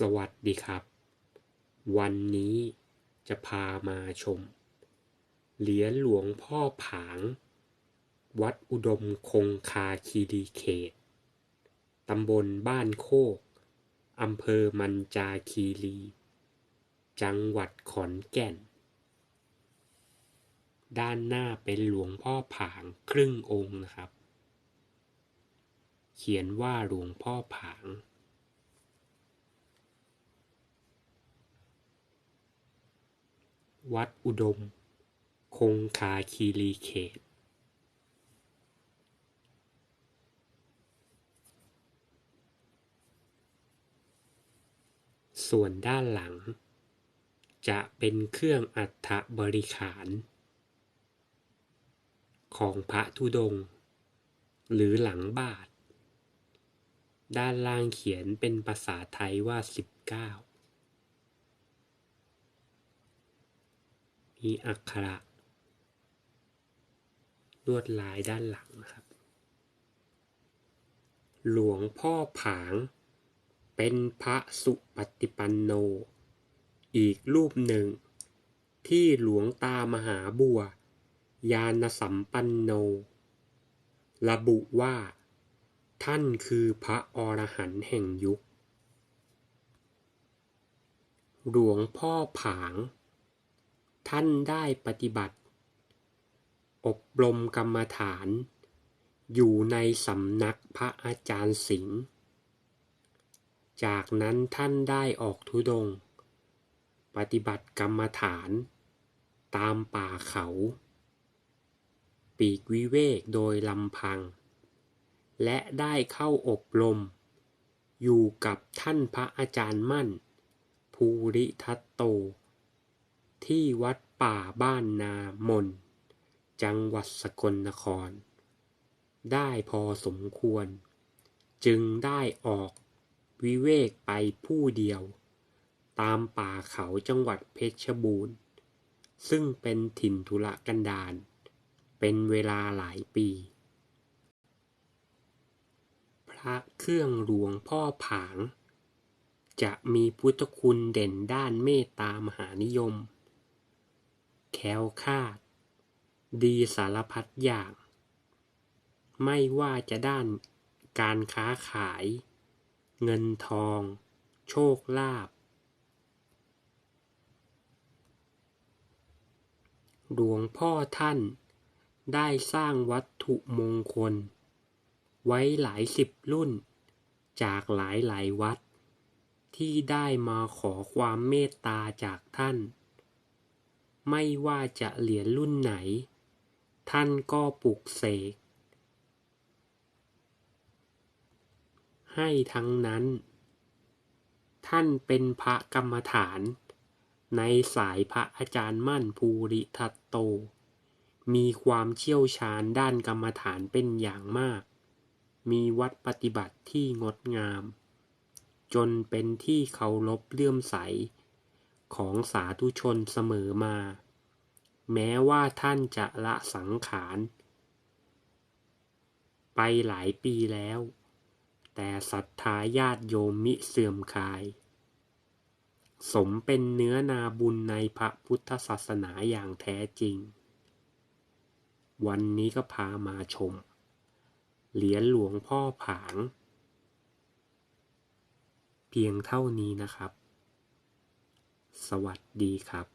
สวัสดีครับ วันนี้จะพามาชม เหรียญหลวงพ่อผาง วัดอุดมคงคาคีรีเขต ตำบลบ้านโคก อำเภอมันจาคีรี จังหวัดขอนแก่น ด้านหน้าเป็นหลวงพ่อผางครึ่งองค์นะครับ เขียนว่าหลวงพ่อผาง วัดอุดม คงคาคีรีเขต ส่วนด้านหลัง จะเป็นเครื่องอัฐบริขาร ของพระธุดง หรือหลังบาท ด้านล่างเขียนเป็นภาษาไทยว่า 19 มีอักขระลวดลายด้านหลังนะครับ หลวงพ่อผาง เป็นพระสุปฏิปันโน อีกรูปหนึ่ง ที่หลวงตามหาบัว ยานสัมปันโน ระบุว่า ท่านคือพระอรหันต์แห่งยุค หลวงพ่อผาง ท่านได้ปฏิบัติ อบรมกรรมฐาน อยู่ในสำนักพระอาจารย์สิงห์จากนั้นท่านได้ออกธุดงค์ปฏิบัติกรรมฐาน ตามป่าเขา ปีกวิเวกโดยลำพัง และได้เข้าอบรม อยู่กับท่านพระอาจารย์มั่น ภูริทัตโต ที่วัดป่าบ้านนามน จังหวัดสกลนคร ได้พอสมควร จึงได้ออกวิเวกไปผู้เดียว ตามป่าเขาจังหวัดเพชรบูรณ์ ซึ่งเป็นถิ่นทุรกันดารเป็นเวลาหลายปี พระเครื่องหลวงพ่อผาง จะมีพุทธคุณเด่นด้านเมตตามหานิยม แค้วคาด ดีสารพัดอย่าง ไม่ว่าจะด้านการค้าขาย เงินทอง โชคลาภหลวงพ่อท่านได้สร้างวัตถุมงคล ไว้หลายสิบรุ่น จากหลายหลายวัด ที่ได้มาขอความเมตตาจากท่าน ไม่ว่าจะเหรียญรุ่นไหน ท่านก็ปลุกเสก ให้ทั้งนั้น ท่านเป็นพระกรรมฐาน ในสายพระอาจารย์มั่นภูริทัตโต มีความเชี่ยวชาญด้านกรรมฐานเป็นอย่างมาก มีวัดปฏิบัติที่งดงาม จนเป็นที่เคารพเลื่อมใส ของสาธุชนเสมอมา แม้ว่าท่านจะละสังขาร ไปหลายปีแล้ว แต่ศรัทธาญาติโยมมิเสื่อมคลาย สมเป็นเนื้อนาบุญในพระพุทธศาสนาอย่างแท้จริง วันนี้ก็พามาชม เหรียญหลวงพ่อผาง เพียงเท่านี้นะครับ สวัสดีครับ